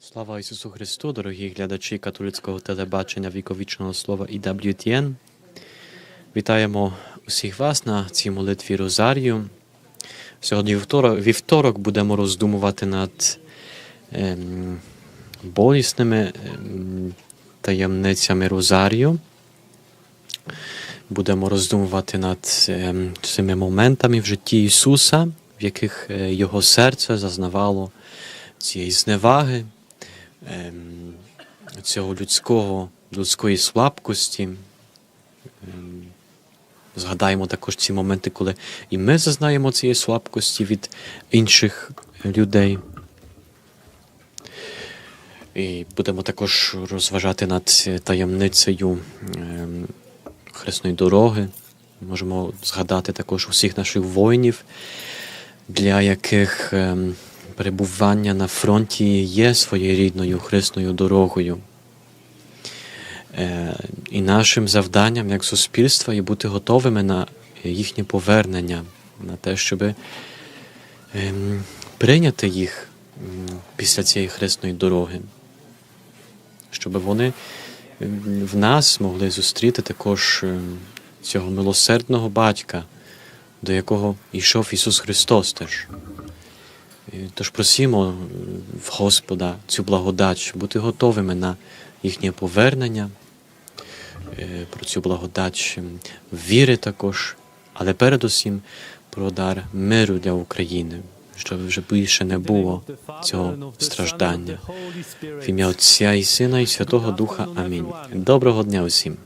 Слава Ісусу Христу, дорогі глядачі католицького телебачення віковічного слова EWTN. Вітаємо усіх вас на цій молитві Розарію. Сьогодні вівторок, вівторок будемо роздумувати над ем, болісними ем, таємницями Розарію. Будемо роздумувати над ем, цими моментами в житті Ісуса, в яких е, Його серце зазнавало цієї зневаги, ем, цього людського, людської слабкості. Ем, Згадаємо також ці моменти, коли і ми зазнаємо цієї слабкості від інших людей. І будемо також розважати над таємницею ем, хресної дороги. Можемо згадати також усіх наших воїнів, для яких ем, перебування на фронті є своєрідною хресною дорогою. Е, І нашим завданням як суспільства є бути готовими на їхнє повернення, на те, щоб ем, прийняти їх після цієї хресної дороги, щоб вони в нас могли зустріти також ем, цього милосердного батька, до якого йшов Ісус Христос теж. І Тож просимо в Господа цю благодать, бути готовими на їхнє повернення, е, про цю благодать віри також, але передусім про дар миру для України, щоб вже більше не було цього страждання. В ім'я Отця і Сина і Святого Духа. Амінь. Доброго дня усім.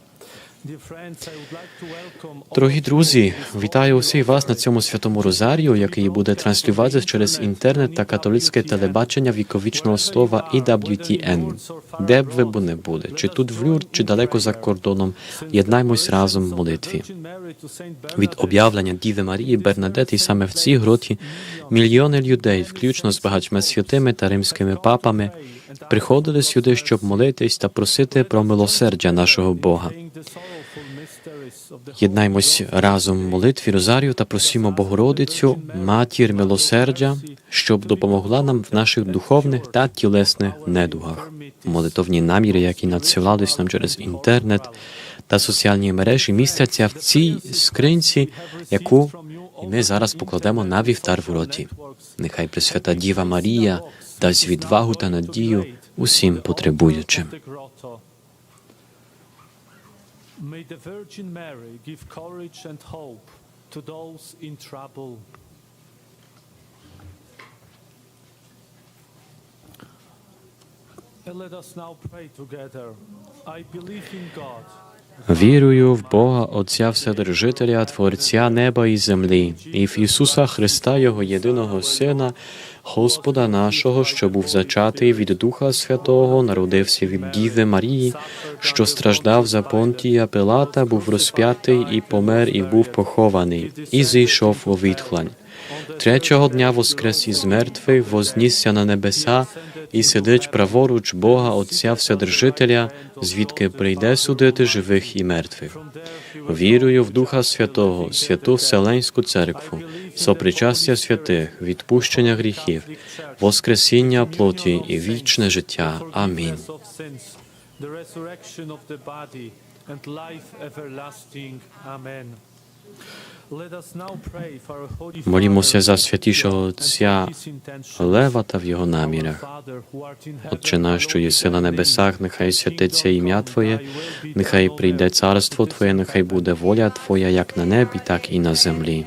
Дорогі друзі, вітаю усіх вас на цьому святому розарію, який буде транслюватися через інтернет та католицьке телебачення віковічного слова EWTN. Де б ви б не були, чи тут в Люрд, чи далеко за кордоном, єднаймось разом в молитві. Від об'явлення Діви Марії Бернадет і саме в цій гроті мільйони людей, включно з багатьма святими та римськими папами, приходили сюди, щоб молитись та просити про милосердя нашого Бога. Єднаймось разом в молитві Розарію та просимо Богородицю, матір милосердя, щоб допомогла нам в наших духовних та тілесних недугах. Молитовні наміри, які надсилались нам через інтернет та соціальні мережі, містяться в цій скринці, яку ми зараз покладемо на вівтар в роті. Нехай Пресвята Діва Марія дасть відвагу та надію усім потребуючим. May the Virgin Mary give courage and hope to those in trouble. And let us now pray together. I believe in God, Вірую в Бога, Отця Вседержителя, Творця неба і землі, і в Ісуса Христа, Його єдиного Сина, Господа нашого, що був зачатий від Духа Святого, народився від Діви Марії, що страждав за Понтія Пилата, був розп'ятий і помер, і був похований, і зійшов у відхлань. Третього дня воскрес із мертвих, вознісся на небеса і сидить праворуч Бога Отця Вседержителя, звідки прийде судити живих і мертвих. Вірую в Духа Святого, святу Вселенську церкву, сопричастя святих, відпущення гріхів, воскресіння плоті і вічне життя. Амінь. and life everlasting. Amen. Holy Молімося за святішого Отця. Лева та в його намірах. Отче наш, що єси на небесах, нехай святиться ім'я Твоє, нехай прийде царство Твоє, нехай буде воля Твоя, як на небі, так і на землі.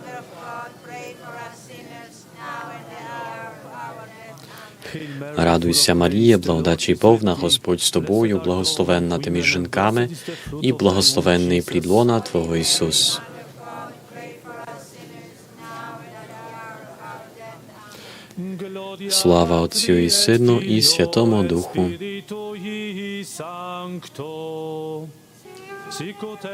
Радуйся, Марія, with повна. Господь з тобою, благословенна ти між жінками, і благословенний Jesus. плід лона Твого Ісус. Слава Отцю і Сину, і Святому Духу. Sicut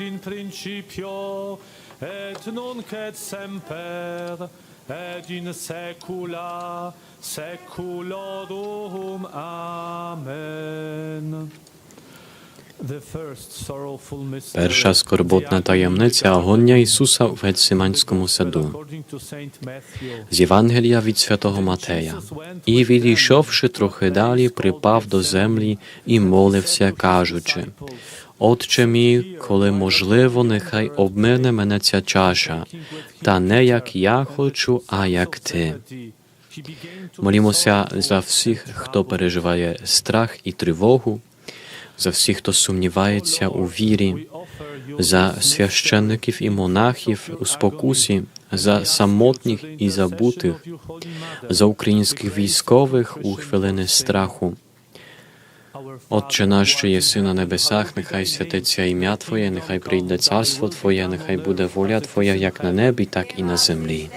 in principio, et nunc et semper, et in saecula saeculorum. Amen. Перша скорботна таємниця агоння Ісуса в Гетсиманському саду. З Євангелія від святого Матея. І, відійшовши трохи далі, припав до землі і молився, кажучи: Отче мій, коли можливо, нехай обмине мене ця чаша, та не як я хочу, а як ти. Молімося за всіх, хто переживає страх і тривогу, за всіх, хто сумнівається у вірі, за священників і монахів у спокусі, за самотніх і забутих, за українських військових у хвилини страху. Отче наш, що єси на небесах, нехай святиться ім'я Твоє, нехай прийде царство Твоє, нехай буде воля Твоя, як на небі, так і на землі.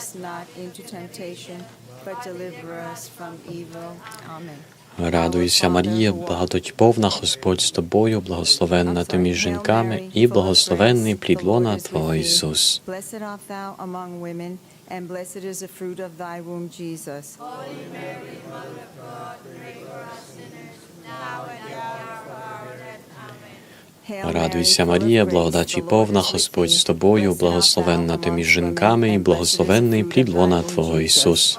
us not into temptation, but deliver us from evil. Amen. Радуйся, Марія, благодать повна, Господь з тобою, благословенна ти між жінками, і благословенний плід лона Твого Ісус. And blessed is the fruit of thy womb, Jesus. Радуйся, Mary, full of Марія, благодаті the повна, Господь з тобою, благословенна ти між жінками, і благословенний плід лона Твого Jesus. Ісус.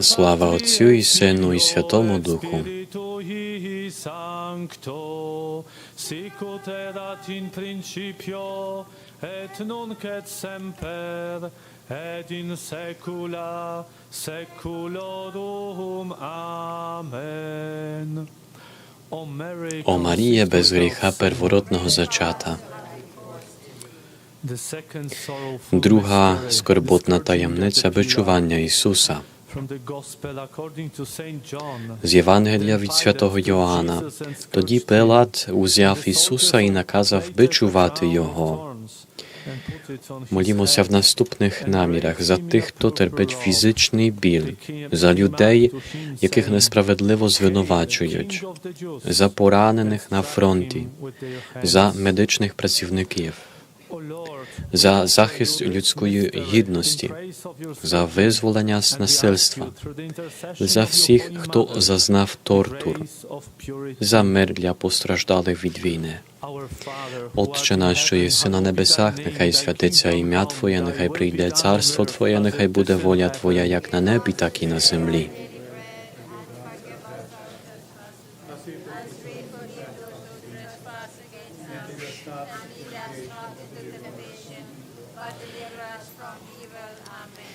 Слава Отцю і Сину, і Святому Духу. Et in saecula saeculorum. Amen. О Марія, без гріха первородного зачата. Друга скорботна таємниця Pilate. Ісуса. З Євангелія від святого Йоанна. Тоді Пилат узяв Ісуса і наказав бичувати Його. Молімося в наступних намірах за тих, хто терпить фізичний біль, за людей, яких несправедливо звинувачують, за поранених на фронті, за медичних працівників, за захист людської гідності, за визволення з насильства, за всіх, хто зазнав тортур, за мир для постраждалих від війни. Отче наш, що єси на небесах, нехай святиться ім'я Твоє, нехай прийде царство Твоє, нехай буде воля Твоя, як на небі, так і на землі. As we forgive those who trespass against us, and lead us not into temptation, but deliver us from evil. Amen.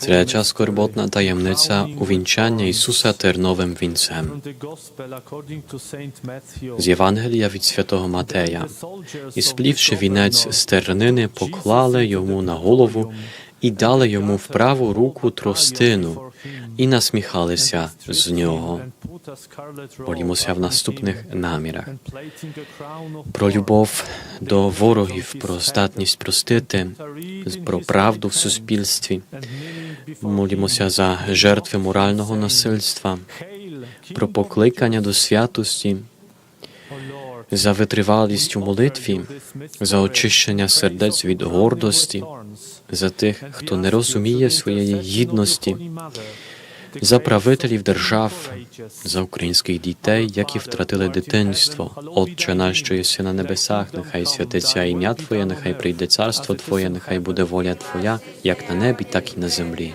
Третя скорботна таємниця увінчання Ісуса терновим вінцем. З Євангелія від святого Матея. І сплівши вінець з тернини, поклали йому на голову і дали йому в праву руку тростину, і насміхалися з нього. Молімося в наступних намірах. Про любов до ворогів, про здатність простити, про правду в суспільстві. Молімося за жертви морального насильства, про покликання до святості, за витривалість у молитві, за очищення сердець від гордості, за тих, хто не розуміє своєї гідності, за правителів держав, за українських дітей, які втратили дитинство. Отче наш, що єси на небесах, нехай святиться ім'я Твоє, нехай прийде царство Твоє, нехай буде воля Твоя, як на небі, так і на землі.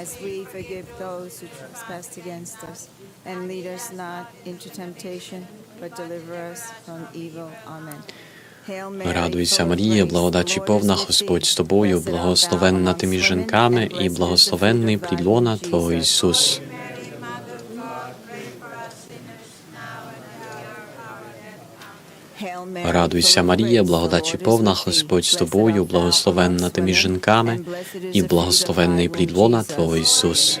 As we forgive those who trespass against us. And lead us not into temptation, but deliver us from evil. Amen. Радуйся, Марія, Lord повна, Господь з тобою, благословенна ти між жінками, і благословенний of thy плід лона womb, Твого. Ісус. Радуйся, Марія, is повна. Господь з тобою, благословенна ти між жінками, і благословенний thy плід womb, лона Jesus. Твого Ісус.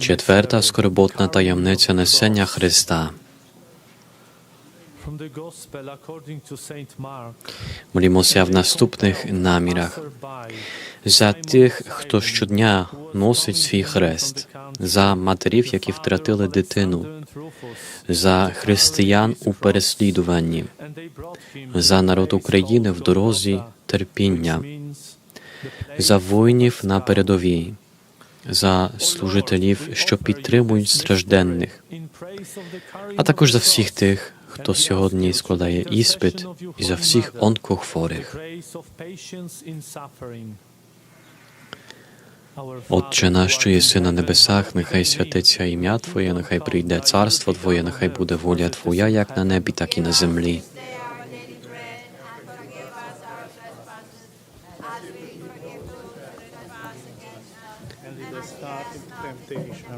Четверта скорботна таємниця несення Христа. Молімося в наступних намірах. За тих, хто щодня носить свій хрест, за матерів, які втратили дитину, за християн у переслідуванні, за народ України в дорозі терпіння, за воїнів на передовій, за служителів, що підтримують стражденних, а також за всіх тих, хто сьогодні складає іспит, і за всіх онкохворих. Отче наш, що єси на небесах, нехай святиться ім'я Твоє, нехай прийде царство Твоє, нехай буде воля Твоя, як на небі, так і на землі. Stay our daily bread and forgive us our trespasses, as we forgive those who trespass against us. And lead us not into temptation, but deliver us from evil. Amen.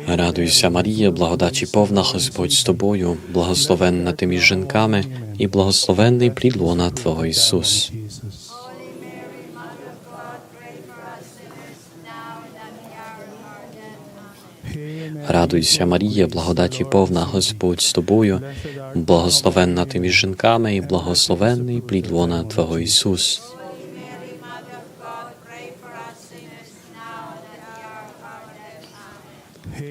Радуйся, Марія, благодаті повна, Господь з тобою, благословенна ти між жінками, і благословенний плід лона Твого Ісус. Радуйся, Марія, благодаті повна, Господь з тобою, благословенна ти між жінками, і благословенний плід Твого Ісус. Holy Mary, Mother of God, pray for us sinners, now and at the hour of our death. Amen.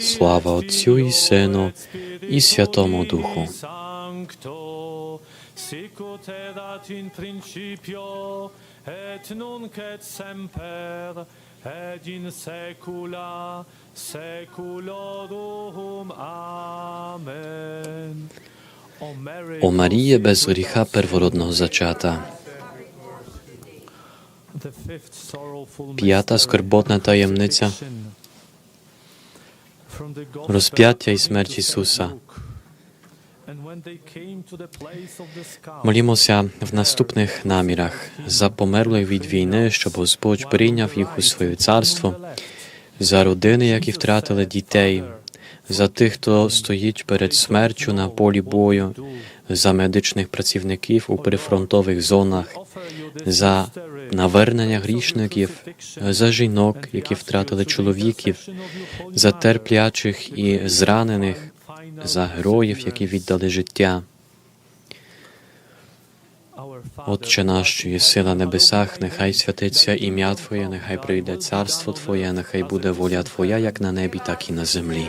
Слава Отцю і Сину, і Святому Духу. Sancto, in saecula saeculorum. Amen. O Марія, без гріха первородного зачата, П'ята скорботна таємниця crucifixion. From the Gospel розп'яття і смерть Ісуса. Молімося в наступних намірах. За померлих від війни, щоб Господь прийняв їх у своє царство, за родини, які втратили дітей, за тих, хто стоїть перед смертю на полі бою, за медичних працівників у прифронтових зонах, за навернення грішників, за жінок, які втратили чоловіків, за терплячих і зранених, за героїв, які віддали життя. Отче наш, що єси на небесах, нехай святиться ім'я Твоє, нехай прийде царство Твоє, нехай буде воля Твоя, як на небі, так і на землі.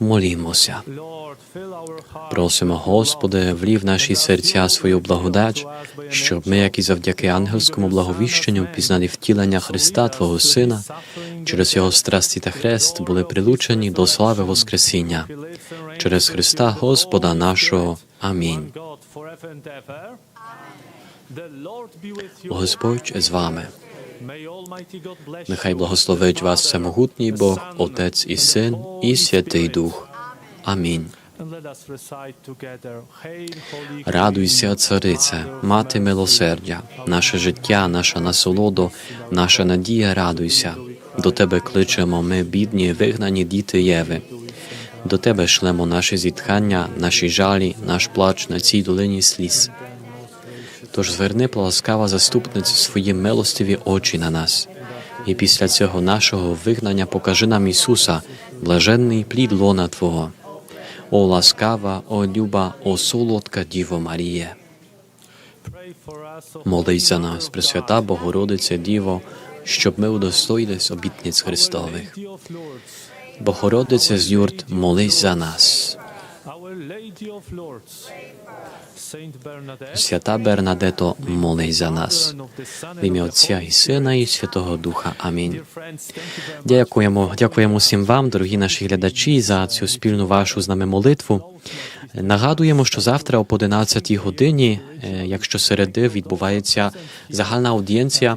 Молімося. Просимо, Господи, влів наші серця свою благодать, щоб ми, як і завдяки ангельському благовіщенню, пізнали втілення Христа, Твого Сина, через Його страсті та хрест були прилучені до слави Воскресіння. Через Христа Господа нашого. Амінь. Господь з вами. Нехай благословить вас всемогутній Бог, Отець і Син, і Святий Дух. Амінь. Радуйся, царице, мати милосердя, наше життя, наша насолодо, наша надія, радуйся. До тебе кличемо ми, бідні, вигнані діти Єви. До тебе шлемо наші зітхання, наші жалі, наш плач на цій долині сліз. Тож зверни, ласкава заступниця, свої милостиві очі на нас. І після цього нашого вигнання покажи нам Ісуса, блаженний плід лона Твого. О ласкава, о люба, о солодка Діво Маріє. Молись за нас, Пресвята Богородице Діво, щоб ми удостоїлись обітниць Христових. Богородице з юрт, молись за нас. Свята Бернадето, молись за нас. В ім'я Отця і Сина, і Святого Духа. Амінь. Дякуємо, дякуємо всім вам, дорогі наші глядачі, за цю спільну вашу з нами молитву. Нагадуємо, що завтра об 11 годині, е, якщо середи, відбувається загальна аудієнція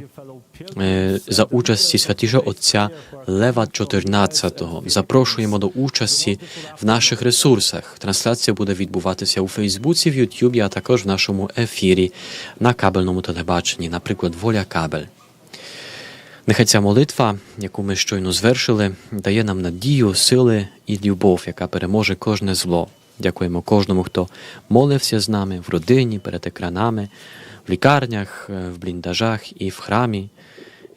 за участі святішого отця Лева XIV. Запрошуємо до участі в наших ресурсах. Трансляція буде відбуватися у Фейсбуці, в Ютубі, а також в нашому ефірі на кабельному телебаченні, наприклад, Воля Кабель. Нехай ця молитва, яку ми щойно звершили, дає нам надію, сили і любов, яка переможе кожне зло. Дякуємо кожному, хто молився з нами в родині, перед екранами, в лікарнях, е, в бліндажах і в храмі.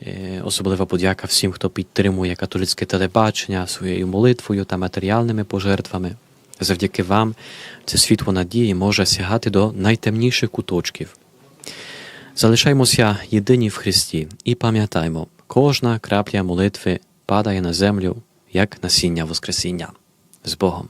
Е, Особлива подяка всім, хто підтримує католицьке телебачення своєю молитвою та матеріальними пожертвами. Завдяки вам це світло надії може сягати до найтемніших куточків. Залишаймося єдині в Христі і пам'ятаймо, кожна крапля молитви падає на землю, як насіння Воскресіння. З Богом.